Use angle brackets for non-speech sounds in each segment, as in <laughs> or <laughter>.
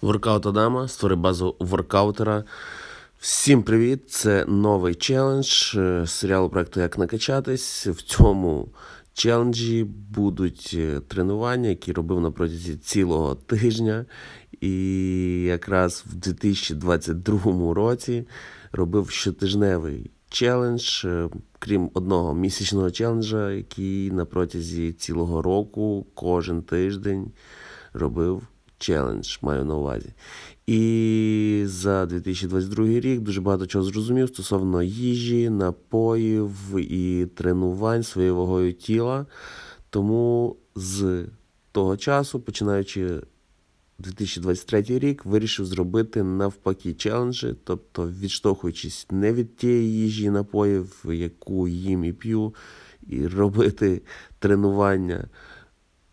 Воркаут Адама, створи базу воркаутера. Всім привіт! Це новий челендж е, серіалу проекту Як накачатись. В цьому челенджі будуть е, тренування, які робив на протязі цілого тижня. І якраз в 2022 році робив щотижневий челендж, е, крім одного місячного челенджа, який на протязі цілого року кожен тиждень робив челендж, маю на увазі. І за 2022 рік дуже багато чого зрозумів стосовно їжі, напоїв і тренувань своєю вагою тіла. Тому з того часу, починаючи 2023 рік, вирішив зробити навпаки челенджі, тобто відштовхуючись не від тієї їжі і напоїв, яку їм і п'ю, і робити тренування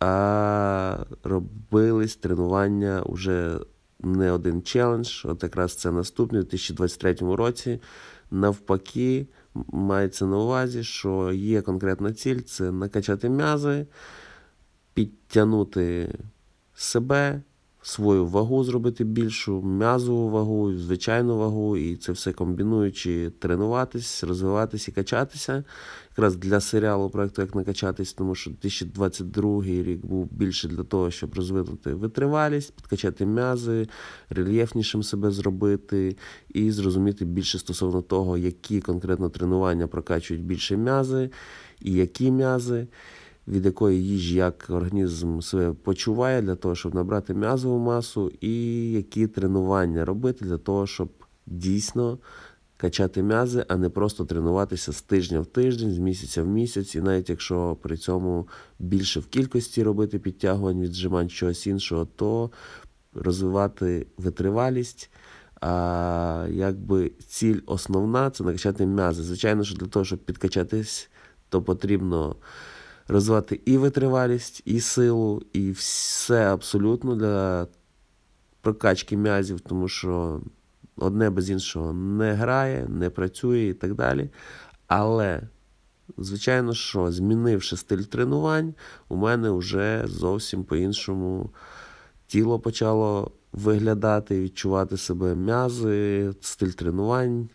а робились тренування вже не один челендж. От якраз це наступний у 2023 році. Навпаки, мається на увазі, що є конкретна ціль це накачати м'язи, підтягнути себе, свою вагу зробити більшу, м'язову вагу, звичайну вагу, і це все комбінуючи, тренуватись, розвиватись і качатися. Якраз для серіалу проекту Як накачатись, тому що 2022 рік був більше для того, щоб розвинути витривалість, підкачати м'язи, рельєфнішим себе зробити і зрозуміти більше стосовно того, які конкретно тренування прокачують більше м'язи і які м'язи від якої їжі як організм себе почуває для того, щоб набрати м'язову масу, і які тренування робити для того, щоб дійсно качати м'язи, а не просто тренуватися з тижня в тиждень, з місяця в місяць, і навіть якщо при цьому більше в кількості робити підтягувань, віджимань чогось іншого, то розвивати витривалість. А якби ціль основна це накачати м'язи. Звичайно, що для того, щоб підкачатись, то потрібно розвивати і витривалість, і силу, і все абсолютно для прокачки м'язів, тому що одне без іншого не грає, не працює і так далі. Але, звичайно, що змінивши стиль тренувань, у мене вже зовсім по-іншому тіло почало виглядати, відчувати себе м'язи, стиль тренувань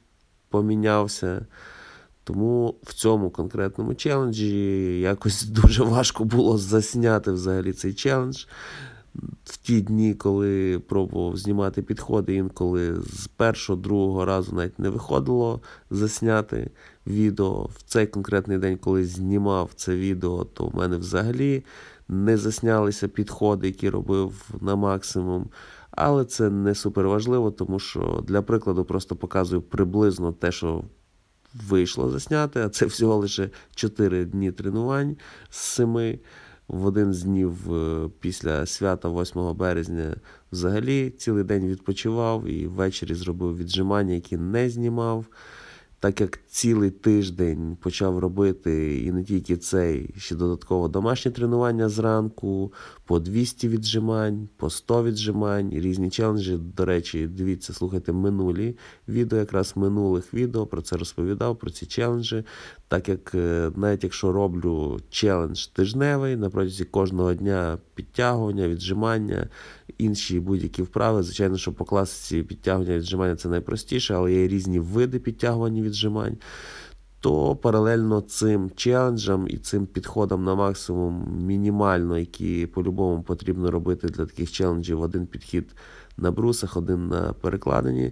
помінявся. Тому в цьому конкретному челенджі якось <laughs> дуже важко було засняти взагалі цей челендж. В ті дні, коли пробував знімати підходи, інколи з першого, другого разу навіть не виходило засняти відео. В цей конкретний день, коли знімав це відео, то в мене взагалі не заснялися підходи, які робив на максимум. Але це не супер важливо, тому що для прикладу просто показую приблизно те, що вийшло засняти, а це всього лише 4 дні тренувань з 7. В один з днів е, після свята 8 березня взагалі цілий день відпочивав і ввечері зробив віджимання, які не знімав. Так як цілий тиждень почав робити і не тільки цей, ще додатково домашні тренування зранку, по 200 віджимань, по 100 віджимань, різні челенджі. До речі, дивіться, слухайте минулі відео, якраз минулих відео про це розповідав, про ці челенджі. Так як е, навіть якщо роблю челендж тижневий, на протязі кожного дня підтягування, віджимання, інші будь-які вправи, звичайно, що по класиці підтягування віджимання це найпростіше, але є різні види підтягувань і віджимань. То паралельно цим челенджам і цим підходам на максимум мінімально, які по-любому потрібно робити для таких челенджів, один підхід на брусах, один на перекладині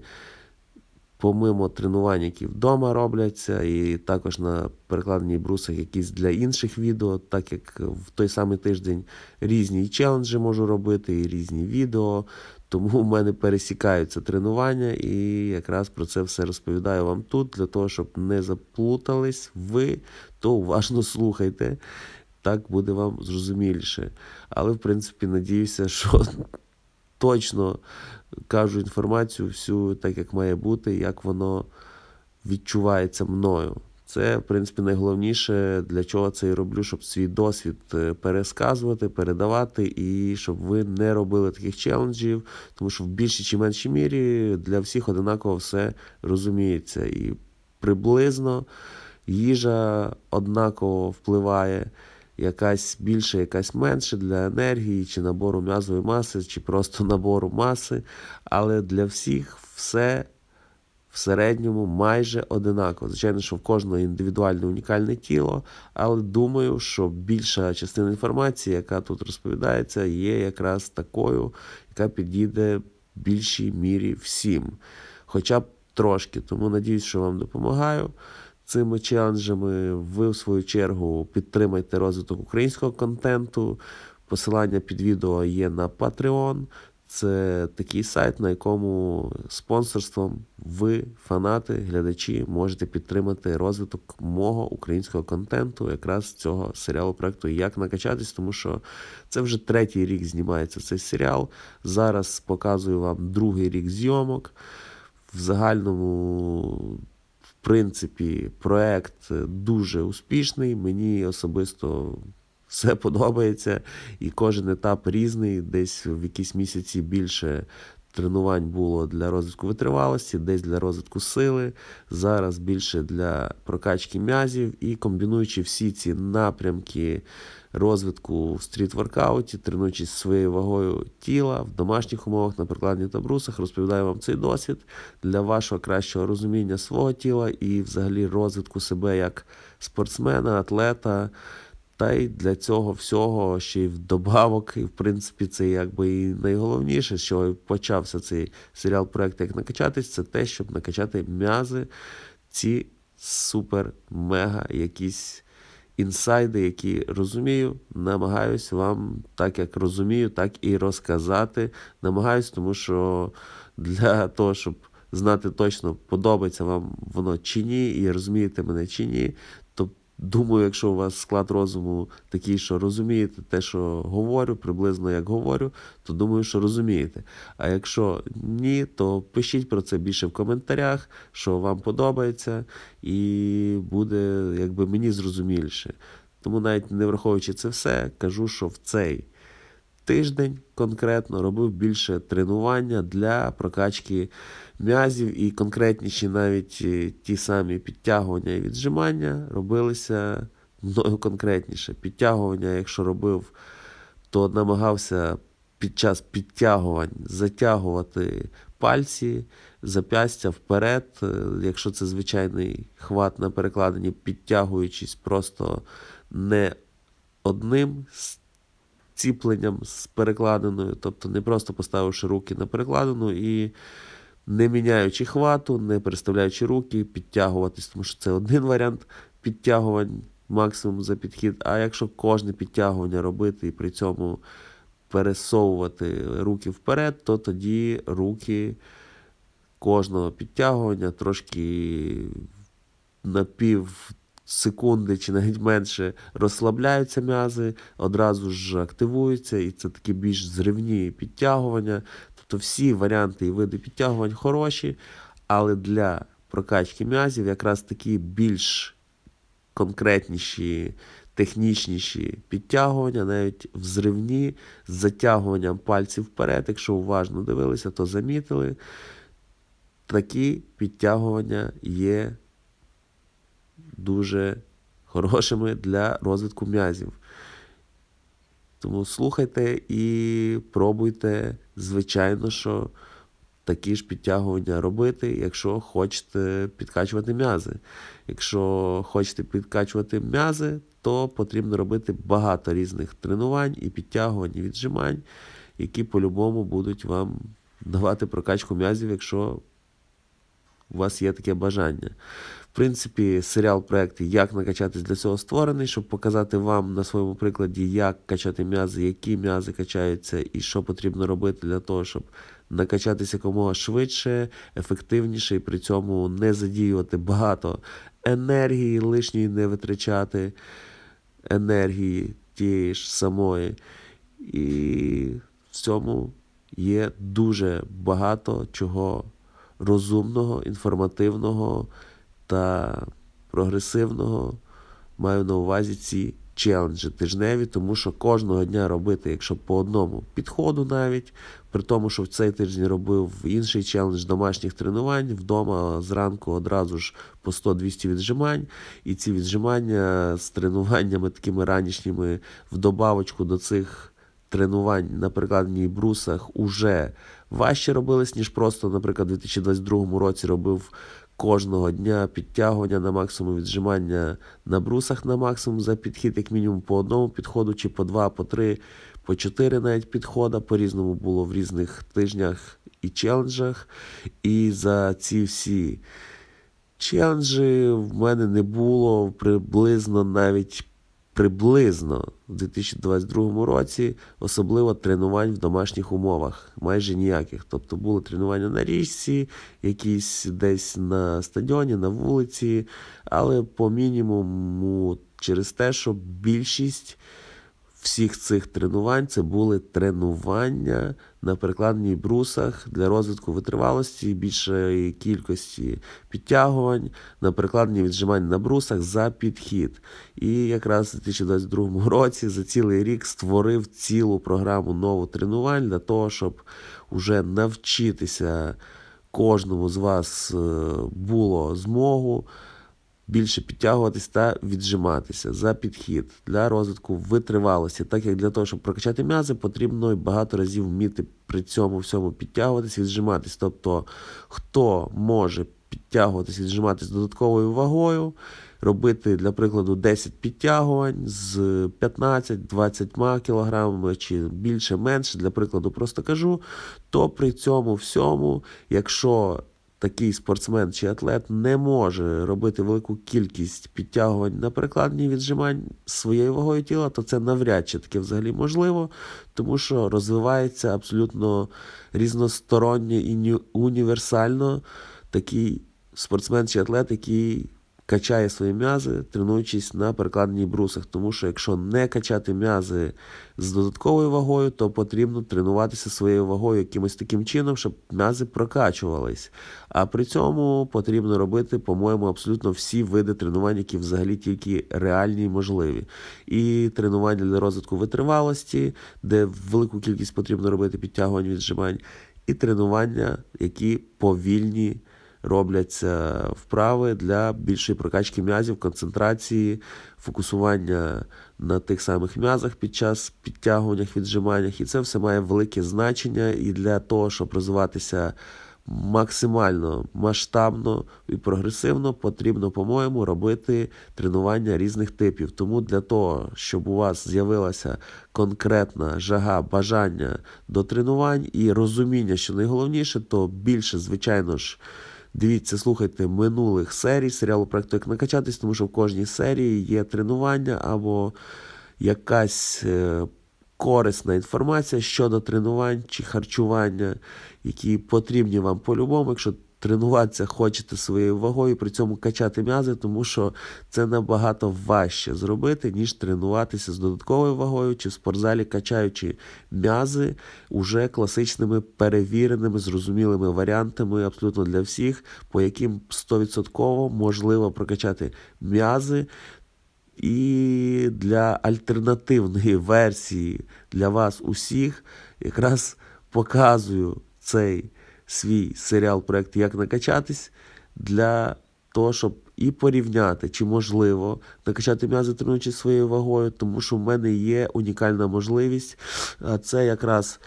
помимо тренувань, які вдома робляться, і також на перекладенні брусах якісь для інших відео, так як в той самий тиждень різні челенджі можу робити, і різні відео. Тому в мене пересікаються тренування, і якраз про це все розповідаю вам тут, для того, щоб не заплутались ви, то уважно слухайте. Так буде вам зрозуміліше. Але, в принципі, надіюся, що точно кажу інформацію всю так, як має бути, як воно відчувається мною. Це, в принципі, найголовніше, для чого це і роблю, щоб свій досвід е, пересказувати, передавати, і щоб ви не робили таких челенджів, тому що в більшій чи меншій мірі для всіх одинаково все розуміється. І приблизно їжа однаково впливає. якась більше, якась менше для енергії, чи набору м'язової маси, чи просто <laughs> набору маси. Але для всіх все в середньому майже одинаково. Звичайно, що в кожного індивідуальне унікальне тіло, але думаю, що більша частина інформації, яка тут розповідається, є якраз такою, яка підійде більшій мірі всім. Хоча б трошки. Тому надіюсь, що вам допомагаю. Цими челенджами ви, в свою чергу, підтримайте розвиток українського контенту. Посилання під відео є на Patreon. Це такий сайт, на якому спонсорством ви, фанати, глядачі, можете підтримати розвиток мого українського контенту, якраз цього серіалу проекту Як накачатись, тому що це вже третій рік знімається цей серіал. Зараз показую вам другий рік зйомок. В загальному, в принципі, проект дуже успішний. Мені особисто все подобається, і кожен етап різний. Десь в якісь місяці більше тренувань було для розвитку витривалості, десь для розвитку сили. Зараз більше для прокачки м'язів і комбінуючи всі ці напрямки розвитку в стріт-воркауті, тренуючись своєю вагою тіла в домашніх умовах на прикладні та брусах, розповідаю вам цей досвід для вашого кращого розуміння свого тіла і взагалі розвитку себе як спортсмена, атлета. Та й для цього всього ще й вдобавок, і в принципі, це якби і найголовніше, що почався цей серіал проект Як накачатись, це те, щоб накачати м'язи, ці супер-мега якісь інсайди, які розумію, намагаюсь вам, так як розумію, так і розказати. Намагаюсь, тому що для того, щоб знати точно, подобається вам воно чи ні, і розумієте мене чи ні, Думаю, якщо у вас склад розуму такий, що розумієте те, що говорю, приблизно як говорю, то думаю, що розумієте. А якщо ні, то пишіть про це більше в коментарях, що вам подобається, і буде якби мені зрозуміліше. Тому навіть не враховуючи це все, кажу, що в цей тиждень конкретно робив більше тренування для прокачки м'язів і конкретніші навіть е, ті самі підтягування і віджимання робилися мною конкретніше. Підтягування, якщо робив, то намагався під час підтягувань затягувати пальці, запястя вперед. Е, Якщо це звичайний хват на перекладині, підтягуючись просто не одним ціпленням з перекладиною, тобто не просто поставивши руки на перекладину і не міняючи хвату, не переставляючи руки, підтягуватись, тому що це один варіант підтягувань максимум за підхід. А якщо кожне підтягування робити і при цьому пересовувати руки вперед, то тоді руки кожного підтягування трошки на пів секунди чи навіть менше розслабляються м'язи, одразу ж активуються, і це такі більш зривні підтягування. Тобто всі варіанти і види підтягувань хороші, але для прокачки м'язів якраз такі більш конкретніші, технічніші підтягування, навіть взривні, з затягуванням пальців вперед. Якщо уважно дивилися, то замітили. Такі підтягування є дуже хорошими для розвитку м'язів. Тому слухайте і пробуйте, звичайно, що такі ж підтягування робити, якщо хочете підкачувати м'язи. Якщо хочете підкачувати м'язи, то потрібно робити багато різних тренувань і підтягувань, і віджимань, які по-любому будуть вам давати прокачку м'язів, якщо у вас є таке бажання. Принципі, серіал проект Як накачатись для цього створений, щоб показати вам на своєму прикладі, як качати м'язи, які м'язи качаються, і що потрібно робити для того, щоб накачатися якомога швидше, ефективніше і при цьому не задіювати багато енергії, лишньої не витрачати енергії тієї ж самої. І в цьому є дуже багато чого розумного, інформативного та прогресивного. Маю на увазі ці челенджі тижневі, тому що кожного дня робити, якщо по одному підходу навіть, при тому, що в цей тиждень робив інший челендж домашніх тренувань, вдома зранку одразу ж по 100-200 віджимань, і ці віджимання з тренуваннями такими ранішніми в добавочку до цих тренувань на прикладній брусах уже важче робились, ніж просто, наприклад, у 2022 році робив кожного дня підтягування на максимум, віджимання на брусах на максимум за підхід, як мінімум по одному підходу, чи по два, по три, по чотири навіть підхода. По-різному було в різних тижнях і челенджах. І за ці всі челенджі в мене не було приблизно навіть приблизно в 2022 році, особливо тренувань в домашніх умовах, майже ніяких. Тобто були тренування на річці, якісь десь на стадіоні, на вулиці, але по мінімуму через те, що більшість всіх цих тренувань це були тренування на перекладній брусах для розвитку витривалості, більшої кількості підтягувань, на перекладні віджимань на брусах за підхід. І якраз у 2022 <laughs> році за цілий рік створив цілу програму нову тренувань для того, щоб уже навчитися кожному з вас е, було змогу більше підтягуватись та віджиматися за підхід для розвитку витривалості, так як для того, щоб прокачати м'язи, потрібно багато разів вміти при цьому всьому підтягуватись, віджиматись. Тобто, хто може підтягуватись, віджиматись додатковою вагою, робити, для прикладу, 10 підтягувань з 15-20 кілограмами чи більше менше, для прикладу, просто кажу, то при цьому всьому, якщо такий спортсмен чи атлет не може робити велику кількість підтягувань на прикладні віджимань своєю вагою тіла, то це навряд чи таке взагалі можливо, тому що розвивається абсолютно різносторонньо і універсально такий спортсмен чи атлет, який качає свої м'язи, тренуючись на перекладних брусах. Тому що якщо не качати м'язи з додатковою вагою, то потрібно тренуватися своєю вагою якимось таким чином, щоб м'язи прокачувались. А при цьому потрібно робити, по-моєму, абсолютно всі види тренувань, які взагалі тільки реальні і можливі. І тренування для розвитку витривалості, де велику кількість потрібно робити підтягувань віджимань, і тренування, які повільні робляться вправи для більшої прокачки м'язів, концентрації, фокусування на тих самих м'язах під час підтягуваннях, віджиманнях. І це все має велике значення і для того, щоб розвиватися. Максимально масштабно і прогресивно потрібно, по-моєму, робити тренування різних типів. Тому для того, щоб у вас з'явилася конкретна жага, бажання до тренувань і розуміння, що найголовніше, то більше, звичайно ж. Дивіться, слухайте минулих серій серіалу «Практик накачатись, тому що в кожній серії є тренування або якась е, корисна інформація щодо тренувань чи харчування, які потрібні вам по-любому, якщо тренуватися хочете своєю вагою, при цьому качати м'язи, тому що це набагато важче зробити, ніж тренуватися з додатковою вагою чи в спортзалі, качаючи м'язи уже класичними перевіреними, зрозумілими варіантами абсолютно для всіх, по яким 100% можливо прокачати м'язи. І для альтернативної версії для вас усіх якраз показую цей свій серіал проект Як накачатись для того, щоб і порівняти, чи можливо накачати м'язи, тренуючись своєю вагою, тому що в мене є унікальна можливість. А це якраз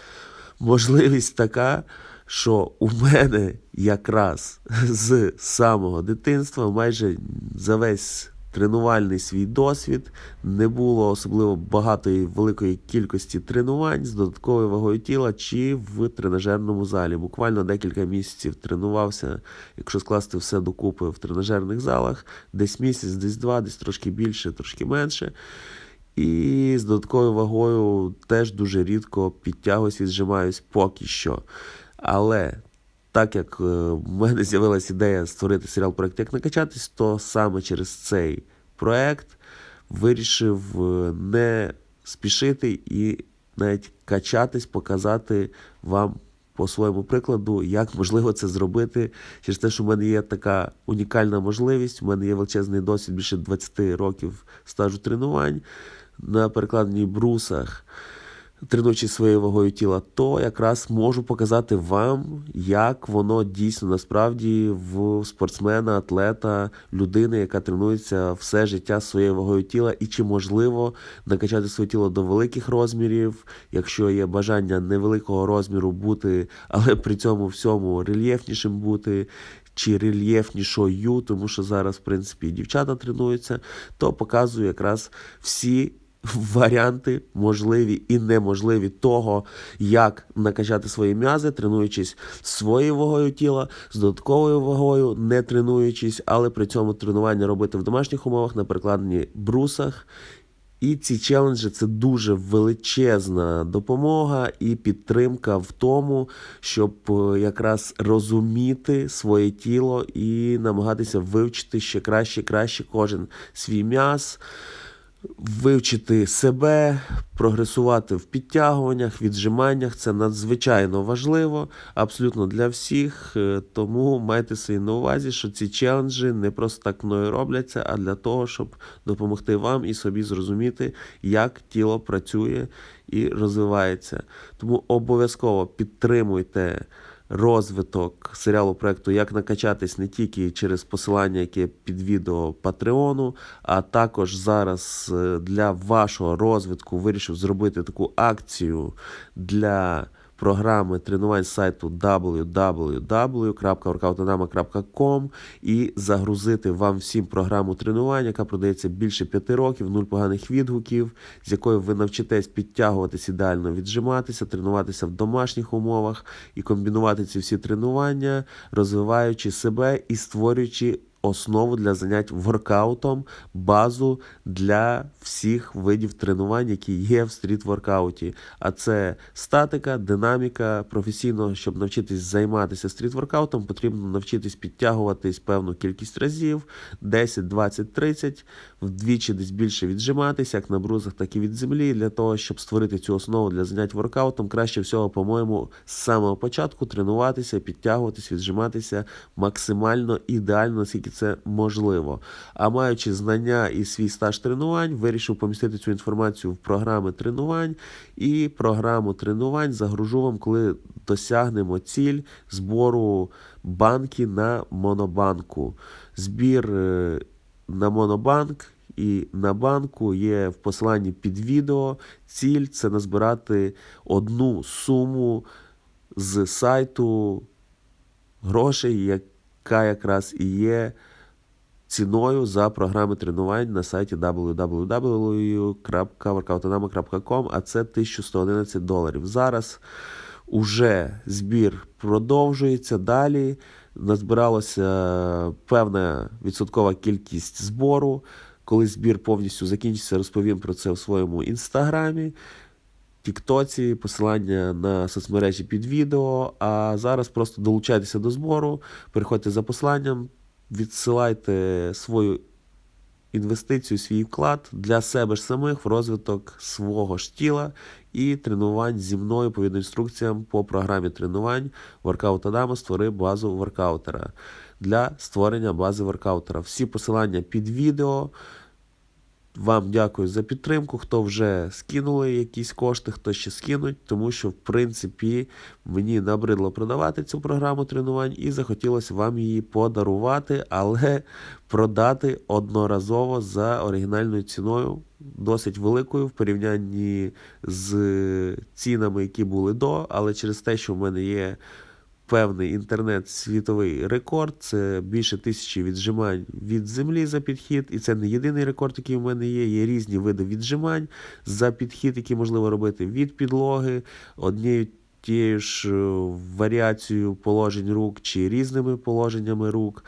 можливість така, що у мене якраз з самого дитинства майже за весь тренувальний свій досвід, не було особливо багатої великої кількості тренувань з додатковою вагою тіла чи в тренажерному залі. Буквально декілька місяців тренувався, якщо скласти все докупи в тренажерних залах, десь місяць, десь два, десь трошки більше, трошки менше. І з додатковою вагою теж дуже рідко підтягуюсь і зжимаюсь поки що. Але так як е, в мене з'явилася ідея створити серіал проект Як накачатись, то саме через цей проект вирішив е, не спішити і навіть качатись, показати вам по своєму прикладу, як можливо це зробити через те, що в мене є така унікальна можливість. У мене є величезний досвід більше 20 років стажу тренувань на перекладеній брусах тренуючи своєю вагою тіла, то якраз можу показати вам, як воно дійсно насправді в спортсмена, атлета, людини, яка тренується все життя своєю вагою тіла, і чи можливо накачати своє тіло до великих розмірів, якщо є бажання невеликого розміру бути, але при цьому всьому рельєфнішим бути. Чи рельєфнішою, тому що зараз, в принципі, дівчата тренуються, то показую якраз всі варіанти можливі і неможливі того, як накачати свої м'язи, тренуючись своєю вагою тіла, з додатковою вагою, не тренуючись, але при цьому тренування робити в домашніх умовах на перекладенні брусах. І ці челенджі це дуже величезна допомога і підтримка в тому, щоб е, якраз розуміти своє тіло і намагатися вивчити ще краще, краще кожен свій м'яз вивчити себе, прогресувати в підтягуваннях, віджиманнях. Це надзвичайно важливо, абсолютно для всіх. Е, тому майте собі на увазі, що ці челенджі не просто так мною робляться, а для того, щоб допомогти вам і собі зрозуміти, як тіло працює і розвивається. Тому обов'язково підтримуйте розвиток серіалу проекту Як накачатись не тільки через посилання, яке під відео Патреону, а також зараз е, для вашого розвитку вирішив зробити таку акцію для програми тренувань сайту www.workoutdynamo.com і загрузити вам всім програму тренувань, яка продається більше п'яти років, нуль поганих відгуків, з якою ви навчитесь підтягуватись ідеально віджиматися, тренуватися в домашніх умовах і комбінувати ці всі тренування, розвиваючи себе і створюючи основу для занять воркаутом, базу для всіх видів тренувань, які є в стріт-воркауті. А це статика, динаміка. Професійно, щоб навчитись займатися стріт-воркаутом, потрібно навчитись підтягуватись певну кількість разів, 10, 20, 30, вдвічі десь більше віджиматися, як на брузах, так і від землі. Для того, щоб створити цю основу для занять воркаутом, краще всього, по-моєму, з самого початку тренуватися, підтягуватись, віджиматися максимально ідеально, наскільки це можливо. А маючи знання і свій стаж тренувань, вирішив помістити цю інформацію в програми тренувань. І програму тренувань загружу вам, коли досягнемо ціль збору банки на монобанку. Збір е, на монобанк. І на банку є в посиланні під відео. Ціль це назбирати одну суму з сайту грошей, яка якраз і є ціною за програми тренувань на сайті www.workoutdynamo.com, а це 1111 доларів. Зараз уже збір продовжується далі. Назбиралася певна відсоткова кількість збору. Коли збір повністю закінчиться, розповім про це в своєму інстаграмі. Тіктоці, посилання на соцмережі під відео. А зараз просто долучайтеся до збору, переходьте за посиланням, відсилайте свою інвестицію, свій вклад для себе ж самих в розвиток свого ж тіла і тренувань зі мною по інструкціям по програмі тренувань Воркаут Адама створи базу воркаутера для створення бази воркаутера. Всі посилання під відео. Вам дякую за підтримку, хто вже скинули якісь кошти, хто ще скинуть, тому що, в принципі, мені набридло продавати цю програму тренувань і захотілося вам її подарувати, але продати одноразово за оригінальною ціною, досить великою в порівнянні з цінами, які були до, але через те, що в мене є певний інтернет-світовий рекорд. Це більше тисячі віджимань від землі за підхід. І це не єдиний рекорд, який в мене є. Є різні види віджимань за підхід, які можливо робити від підлоги, однією тією ж е, варіацією положень рук чи різними положеннями рук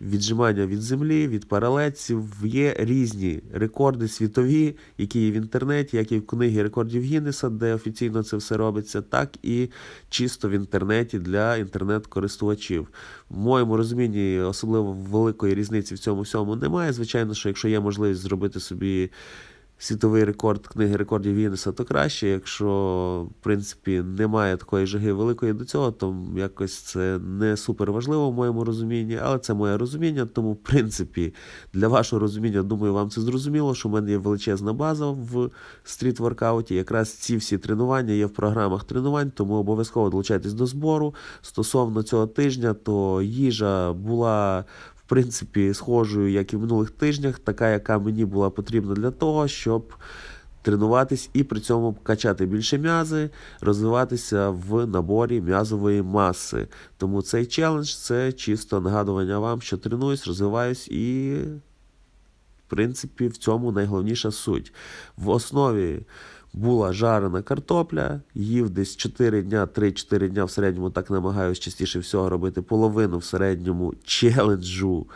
віджимання від землі, від паралеців. Є різні рекорди світові, які є в інтернеті, як і в книгі рекордів Гіннеса, де офіційно це все робиться, так і чисто в інтернеті для інтернет-користувачів. В моєму розумінні особливо великої різниці в цьому всьому немає. Звичайно, що якщо є можливість зробити собі світовий рекорд книги рекордів Гіннеса, то краще. Якщо, в принципі, немає такої жаги великої до цього, то якось це не супер важливо в моєму розумінні, але це моє розуміння. Тому, в принципі, для вашого розуміння, думаю, вам це зрозуміло, що в мене є величезна база в стріт-воркауті. Якраз ці всі тренування є в програмах тренувань, тому обов'язково долучайтесь до збору. Стосовно цього тижня, то їжа була принципі, схожою, як і в минулих тижнях, така, яка мені була потрібна для того, щоб тренуватись і при цьому качати більше м'язи, розвиватися в наборі м'язової маси. Тому цей челендж це чисто нагадування вам, що тренуюсь, розвиваюсь і. В принципі, в цьому найголовніша суть. В основі була жарена картопля, їв десь 4 дня, 3-4 дня в середньому так намагаюся частіше всього робити половину в середньому челенджу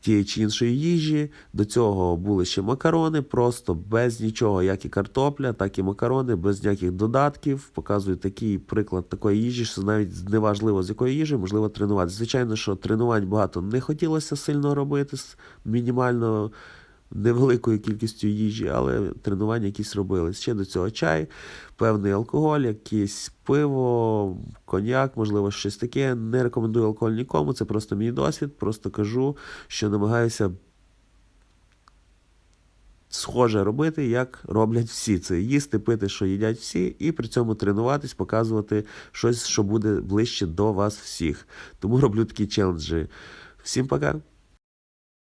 тієї чи іншої їжі. До цього були ще макарони, просто без нічого, як і картопля, так і макарони, без ніяких додатків. Показую такий приклад такої їжі, що навіть неважливо з якої їжі можливо тренуватися. Звичайно, що тренувань багато не хотілося сильно робити мінімально невеликою кількістю їжі, але тренування якісь робили. Ще до цього чай, певний алкоголь, якийсь пиво, коньяк, можливо, щось таке. Не рекомендую алкоголь нікому, це просто мій досвід. Просто кажу, що намагаюся схоже робити, як роблять всі. Це їсти, пити, що їдять всі, і при цьому тренуватись, показувати щось, що буде ближче до вас всіх. Тому роблю такі челенджі. Всім пока!